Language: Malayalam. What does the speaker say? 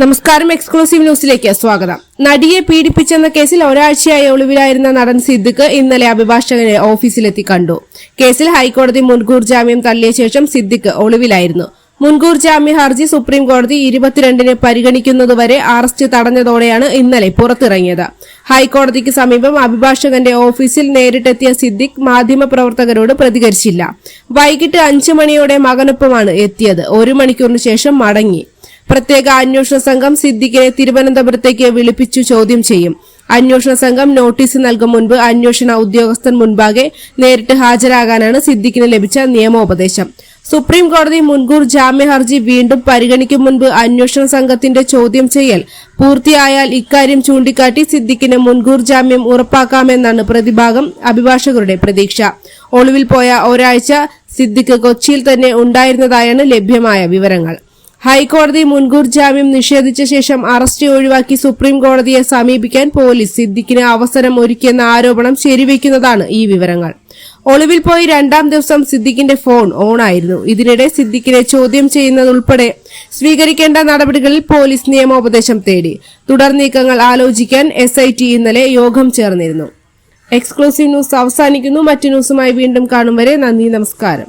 നമസ്കാരം എക്സ്ക്ലൂസീവ് ന്യൂസിലേക്ക് സ്വാഗതം. നടിയെ പീഡിപ്പിച്ചെന്ന കേസിൽ ഒരാഴ്ചയായി ഒളിവിലായിരുന്ന നടൻ സിദ്ദിഖ് ഇന്നലെ അഭിഭാഷകനെ ഓഫീസിലെത്തി കണ്ടു. കേസിൽ ഹൈക്കോടതി മുൻകൂർ ജാമ്യം തള്ളിയ ശേഷം സിദ്ദിഖ് ഒളിവിലായിരുന്നു. മുൻകൂർ ജാമ്യ ഹർജി സുപ്രീം കോടതി ഇരുപത്തിരണ്ടിന് പരിഗണിക്കുന്നതുവരെ അറസ്റ്റ് തടഞ്ഞതോടെയാണ് ഇന്നലെ പുറത്തിറങ്ങിയത്. ഹൈക്കോടതിക്ക് സമീപം അഭിഭാഷകന്റെ ഓഫീസിൽ നേരിട്ടെത്തിയ സിദ്ദിഖ് മാധ്യമപ്രവർത്തകരോട് പ്രതികരിച്ചില്ല. വൈകിട്ട് അഞ്ചു മണിയോടെ മകനൊപ്പമാണ് എത്തിയത്. ഒരു മണിക്കൂറിന് ശേഷം മടങ്ങി. പ്രത്യേക അന്വേഷണ സംഘം സിദ്ദിഖിനെ തിരുവനന്തപുരത്തേക്ക് വിളിപ്പിച്ചു ചോദ്യം ചെയ്യും. അന്വേഷണ സംഘം നോട്ടീസ് നൽകും മുൻപ് അന്വേഷണ ഉദ്യോഗസ്ഥൻ മുൻപാകെ നേരിട്ട് ഹാജരാകാനാണ് സിദ്ദിഖിന് ലഭിച്ച നിയമോപദേശം. സുപ്രീം കോടതി മുൻകൂർ ജാമ്യ ഹർജി വീണ്ടും പരിഗണിക്കും മുൻപ് അന്വേഷണ സംഘത്തിന്റെ ചോദ്യം ചെയ്യൽ പൂർത്തിയായാൽ ഇക്കാര്യം ചൂണ്ടിക്കാട്ടി സിദ്ദിഖിന് മുൻകൂർ ജാമ്യം ഉറപ്പാക്കാമെന്നാണ് പ്രതിഭാഗം അഭിഭാഷകരുടെ പ്രതീക്ഷ. ഒളിവിൽ പോയ ഒരാഴ്ച സിദ്ദിഖ് കൊച്ചിയിൽ തന്നെ ഉണ്ടായിരുന്നതായാണ് ലഭ്യമായ വിവരങ്ങൾ. ഹൈക്കോടതി മുൻകൂർ ജാമ്യം നിഷേധിച്ച ശേഷം അറസ്റ്റ് ഒഴിവാക്കി സുപ്രീം കോടതിയെ സമീപിക്കാൻ പോലീസ് സിദ്ദിഖിന് അവസരം ഒരുക്കിയെന്ന ആരോപണം ശരിവയ്ക്കുന്നതാണ് ഈ വിവരങ്ങൾ. ഒളിവിൽ പോയി രണ്ടാം ദിവസം സിദ്ദിഖിന്റെ ഫോൺ ഓൺ ആയിരുന്നു ഇതിനിടെ സിദ്ദിഖിനെ ചോദ്യം ചെയ്യുന്നതുൾപ്പെടെ സ്വീകരിക്കേണ്ട നടപടികളിൽ പോലീസ് നിയമോപദേശം തേടി. തുടർ നീക്കങ്ങൾ ആലോചിക്കാൻ എസ് ഇന്നലെ യോഗം ചേർന്നിരുന്നു. എക്സ്ക്ലൂസീവ് ന്യൂസ് അവസാനിക്കുന്നു. മറ്റു ന്യൂസുമായി വീണ്ടും കാണും വരെ നന്ദി നമസ്കാരം.